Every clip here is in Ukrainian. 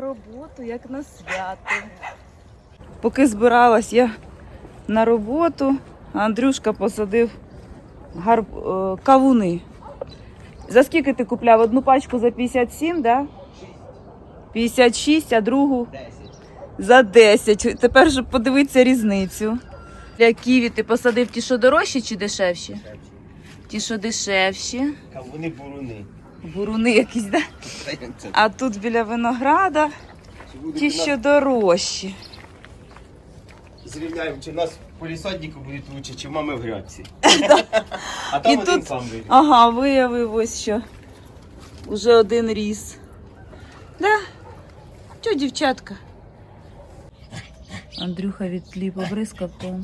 на роботу, як на свято. Поки збиралась я на роботу, Андрюшка посадив гарб... е, кавуни. За скільки ти купляв? Одну пачку за 57, да? 56, а другу 10. за 10. Тепер же подивитися різницю. Для ківі ти посадив ті, що дорожчі чи дешевші? Ті, що дешевші. Кавуни буруни. Буруни якісь, да? А тут біля винограда ті, що дорожчі. Зрівняємо, чи в нас по лісаднику будуть лучше, чи мами в грядці. А там І один тут- сам виріс. Ага, виявилось, що вже один ріс. Да? Чо, дівчатка? Андрюха від тлі побризкав, то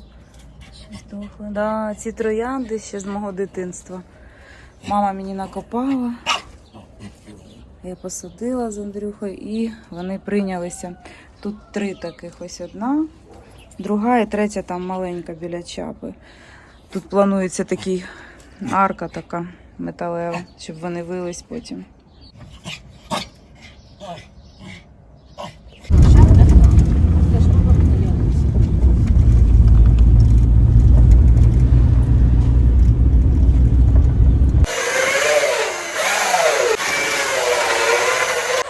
щось дохле. Да, ці троянди ще з мого дитинства. Мама мені накопала. Я посадила з Андрюхою і вони прийнялися. Тут три таких ось одна, друга і третя там маленька біля чапи. Тут планується такий арка така металева, щоб вони вились потім.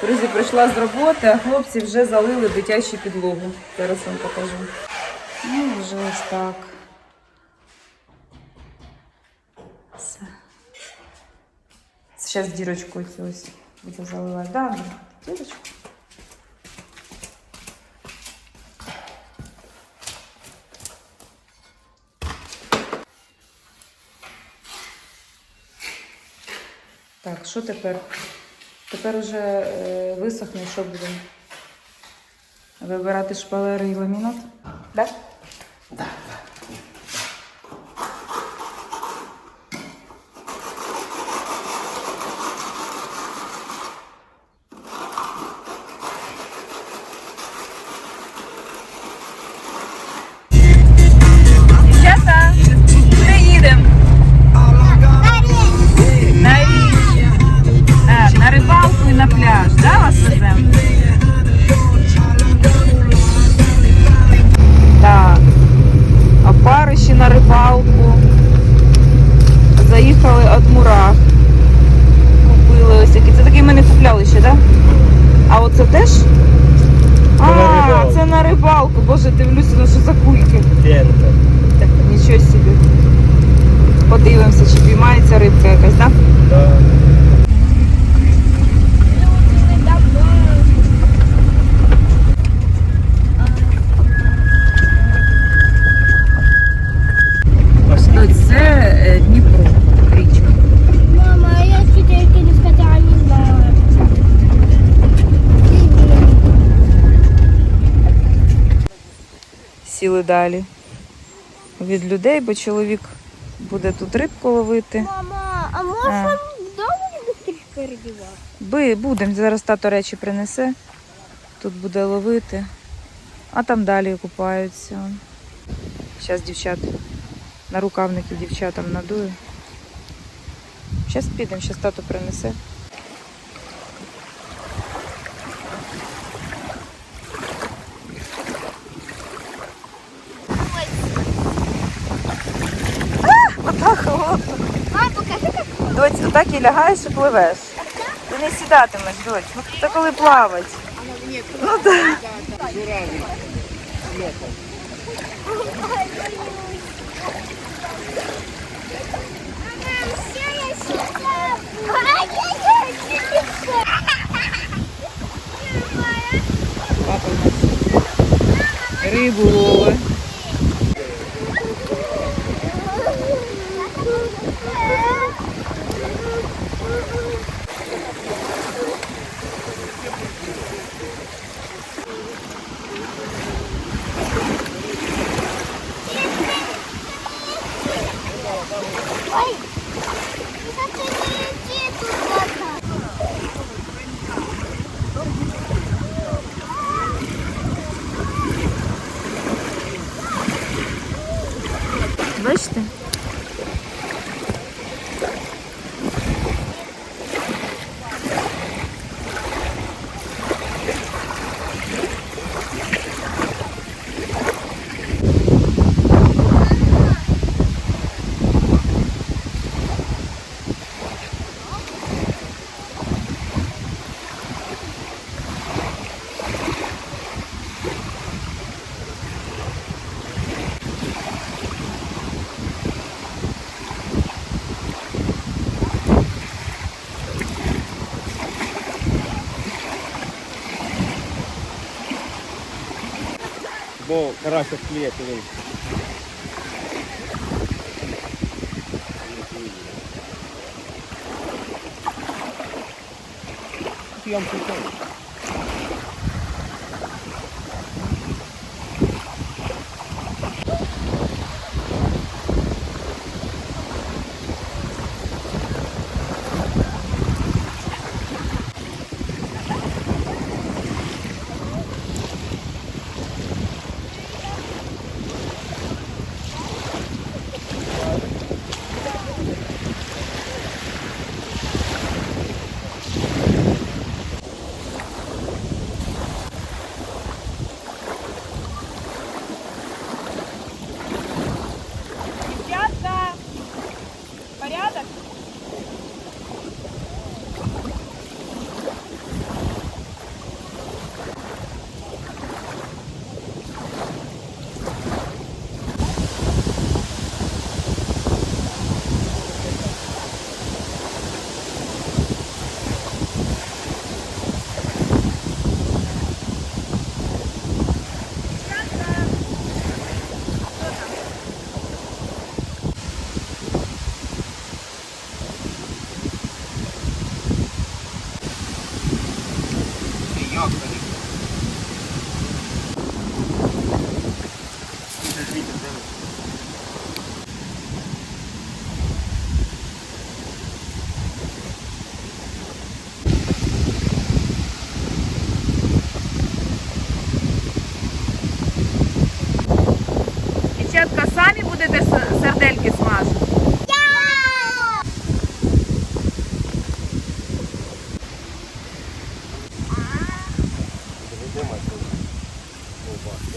Друзі, прийшла з роботи, а хлопці вже залили дитячу підлогу. Зараз вам покажу. Ну, вже ось так. Все. Зараз дірочку цю ось буду заливати. Да, дірочку. Так, що тепер? Тепер уже е, висохне, що будемо? Вибирати шпалери і ламінат? Так? Дівчата, Боже, дивлюся, ну що за кульки. Пенка. Так, нічого собі. Подивимося, чи піймається рибка якась, так? Да? Да. Це е, Дніпро, річка. Мама, а я тільки не сказала, не знаю. Сіли далі від людей, бо чоловік буде тут рибку ловити. Мама, а можна вдома быстріше передівати? Би, будемо. Зараз тато речі принесе. Тут буде ловити. А там далі купаються. Зараз дівчат на рукавники дівчатам надую. Зараз підемо, зараз тато принесе. А, отак холодно. Мама, покажи, як Отак і лягаєш і пливеш. Ти не сідатимеш, дочь. Ну це коли плавать. Ну так. бачите? Бо карася клює, то він. Я вам покажу. Дівчатка! Порядок? Як тобі? Дівчатка, самі будете с- сердельки смажити?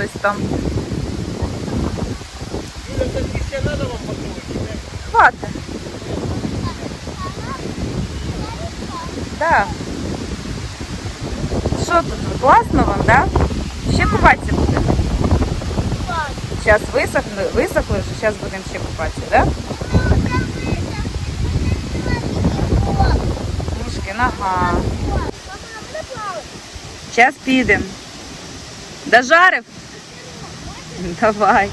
щось там. Хватить. Да. Що тут? Класно вам, да? Ще купатися будемо. Зараз висохли, висохли вже, зараз будемо ще купатися, да? Мушки, нога. Зараз підемо. Дожарив? Давай.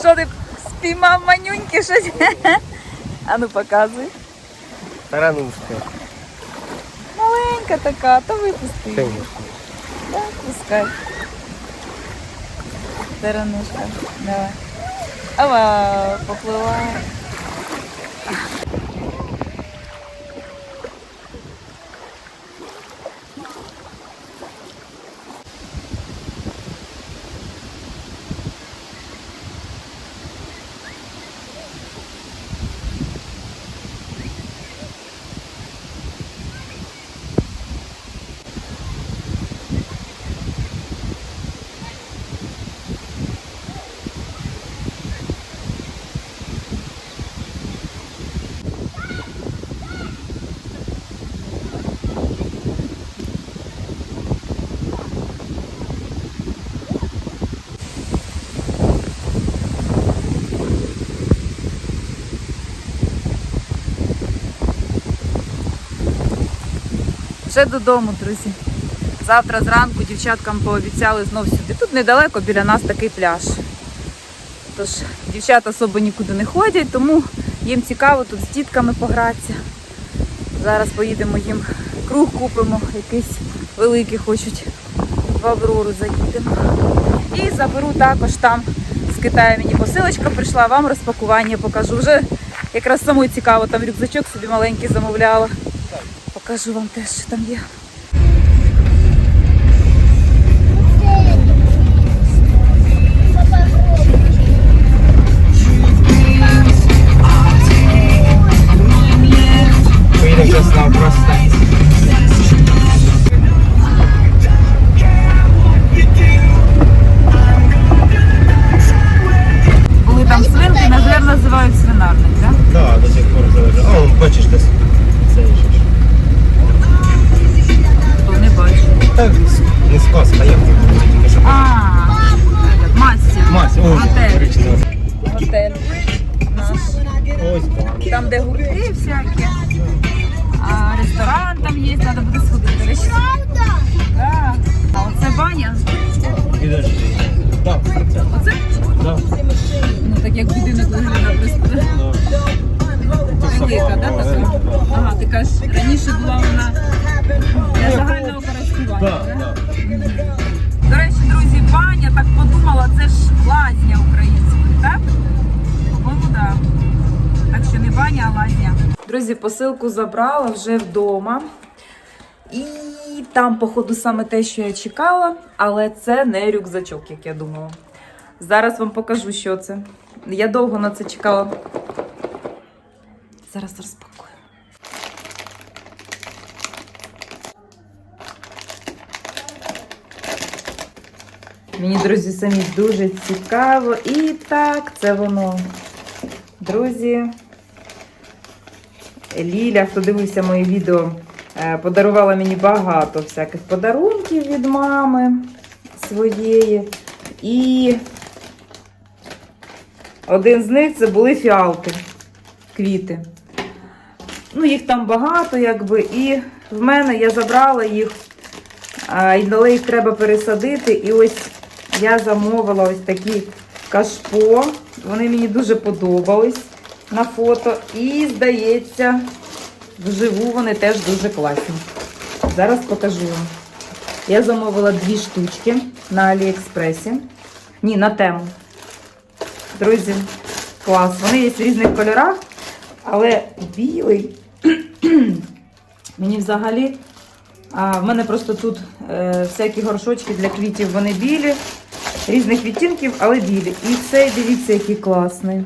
Що ти спіймав манюньки щось? А ну показуй. Таранушка. Маленька така, то випусти. її. Так, пускай. Таранушка. Давай. Ава, поплила. Вже додому, друзі. Завтра зранку дівчаткам пообіцяли знов сюди. Тут недалеко біля нас такий пляж. Тож дівчат особо нікуди не ходять, тому їм цікаво тут з дітками погратися. Зараз поїдемо їм круг купимо, якийсь великий хочуть в Аврору заїдемо. І заберу також там з Китаю мені посилочка прийшла, вам розпакування покажу. Вже якраз самою цікаво, там рюкзачок собі маленький замовляла. Покажу вам теж, що там є. Свинки, на жаль, називають свинарник, так? Так, до сих пор залежить. А, он, бачиш десь. Це ж. Так, не сказка, як тут тільки. А, посилку забрала вже вдома. І там, походу, саме те, що я чекала, але це не рюкзачок, як я думала. Зараз вам покажу, що це. Я довго на це чекала. Зараз розпакую. Мені, друзі, самі дуже цікаво. І так, це воно. Друзі, Ліля, хто дивився моє відео, е, подарувала мені багато всяких подарунків від мами своєї. І один з них це були фіалки, квіти. Ну, їх там багато, якби, і в мене я забрала їх, але їх треба пересадити. І ось я замовила ось такі кашпо. Вони мені дуже подобались на фото. І, здається, вживу вони теж дуже класні. Зараз покажу вам. Я замовила дві штучки на Аліекспресі. Ні, на тему. Друзі, клас. Вони є в різних кольорах, але білий мені взагалі. А в мене просто тут е, всякі горшочки для квітів, вони білі, різних відтінків, але білі. І цей, дивіться, який класний.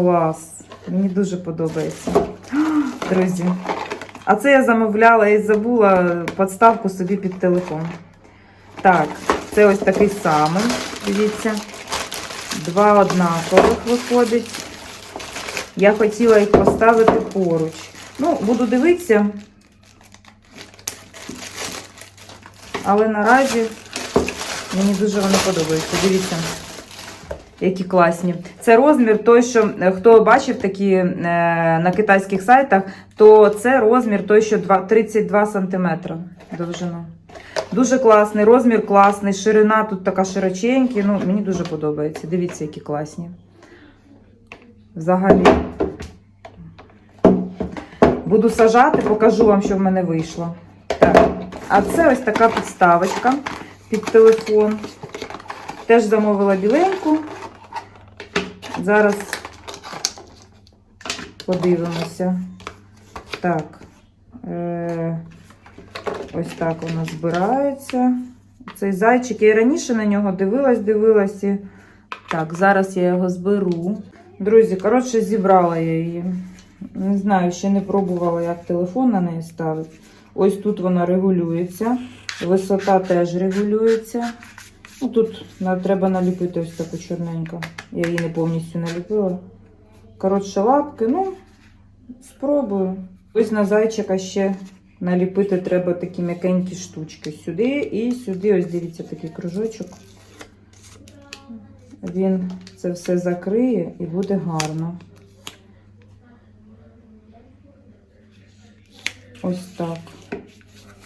Клас. Мені дуже подобається. Друзі. А це я замовляла і забула подставку собі під телефон. Так, це ось такий самий. Дивіться. Два однакових виходить. Я хотіла їх поставити поруч. Ну, буду дивитися. Але наразі мені дуже вони подобаються. Дивіться, які класні. Це розмір той, що е, хто бачив такі е, на китайських сайтах, то це розмір той, що два- 32 см довжина. Дуже класний, розмір класний, ширина тут така широченька. Ну, мені дуже подобається. Дивіться, які класні. Взагалі. Буду сажати, покажу вам, що в мене вийшло. Так. А це ось така підставочка під телефон. Теж замовила біленьку. Зараз подивимося. Так. Е- ось так воно збирається. Цей зайчик. Я раніше на нього дивилась, і- Так, зараз я його зберу. Друзі, коротше, зібрала я її. Не знаю, ще не пробувала, як телефон на неї ставити. Ось тут вона регулюється. Висота теж регулюється. Ну, тут треба наліпити ось таку чорненьку. Я її не повністю наліпила. Коротше, лапки, ну, спробую. Ось на зайчика ще наліпити треба такі м'якенькі штучки. Сюди і сюди, ось дивіться, такий кружочок. Він це все закриє і буде гарно. Ось так.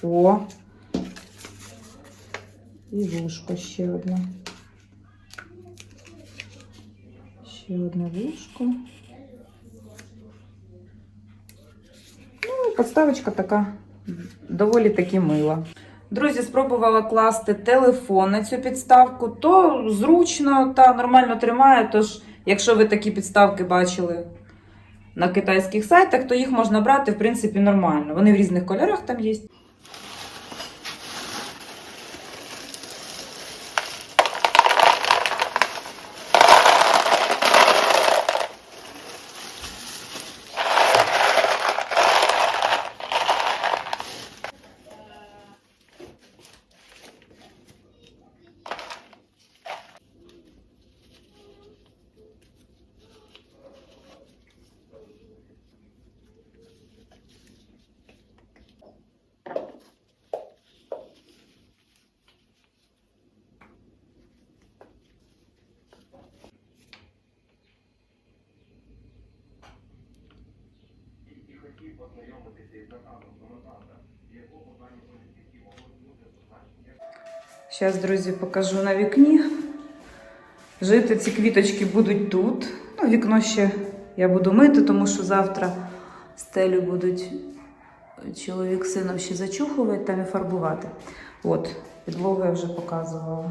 О і вушко ще одне. Ще одне вушко. Ну, Поставочка така доволі таки мила. Друзі, спробувала класти телефон на цю підставку, то зручно та нормально тримає. Тож, якщо ви такі підставки бачили на китайських сайтах, то їх можна брати, в принципі, нормально. Вони в різних кольорах там є. Зараз, друзі, покажу на вікні. Жити ці квіточки будуть тут. Ну, вікно ще я буду мити, тому що завтра стелю будуть чоловік з сином ще зачухувати там і фарбувати. От, підлогу я вже показувала.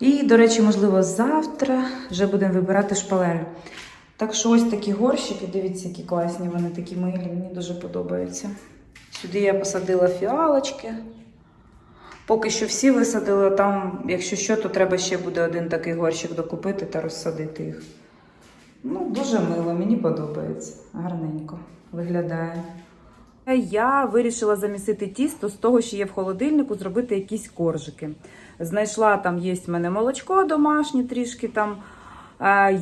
І, до речі, можливо, завтра вже будемо вибирати шпалери. Так що ось такі горщики, дивіться, які класні, вони такі милі, мені дуже подобаються. Сюди я посадила фіалочки. Поки що всі висадили, там, якщо що, то треба ще буде один такий горщик докупити та розсадити їх. Ну, дуже мило, мені подобається. Гарненько виглядає. Я вирішила замісити тісто з того, що є в холодильнику, зробити якісь коржики. Знайшла там є в мене молочко домашнє, трішки там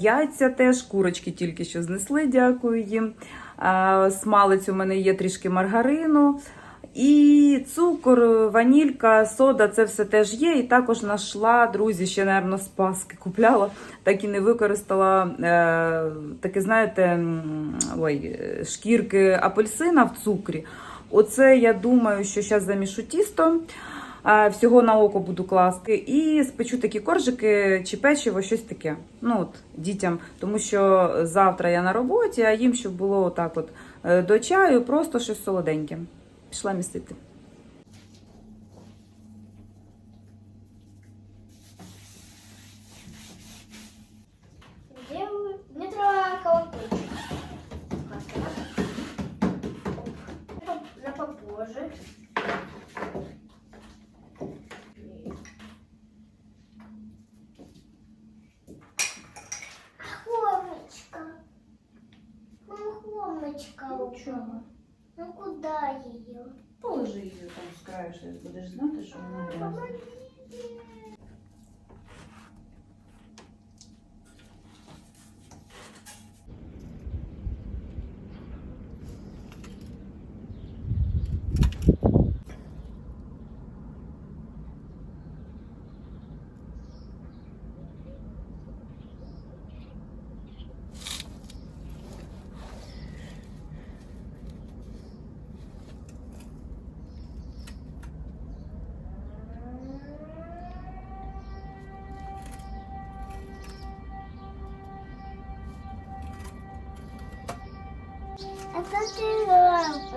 яйця теж, курочки тільки що знесли, дякую їм. Смалець у мене є трішки маргарину. І цукор, ванілька, сода, це все теж є. І також знайшла, друзі, ще, напевно, з Паски купляла, так і не використала е, таке, знаєте, ой, шкірки апельсина в цукрі. Оце я думаю, що зараз замішу тісто. Всього на око буду класти і спечу такі коржики чи печиво, щось таке. Ну от дітям, тому що завтра я на роботі, а їм щоб було отак, от е, до чаю, просто щось солоденьке. Пішла містити.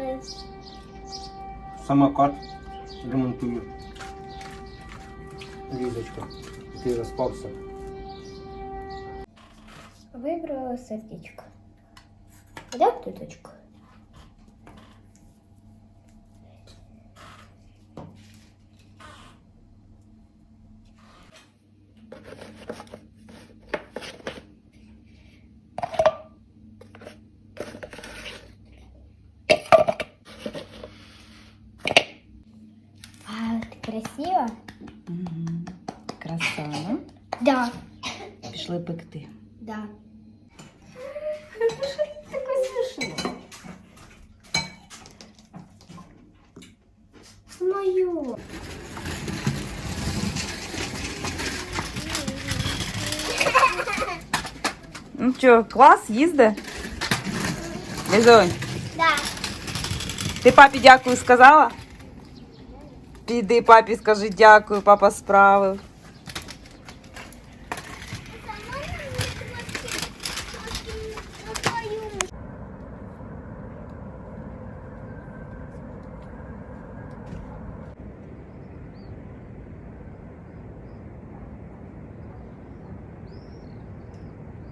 ремонтую. Самокат ремонтую. Різочка. ты розпався. Выбрала сердечко. Взяв туточку. Мою. Ну що, клас, їзде? Лізонь, Да. ти папі дякую сказала? Піди папі, скажи дякую, папа справив.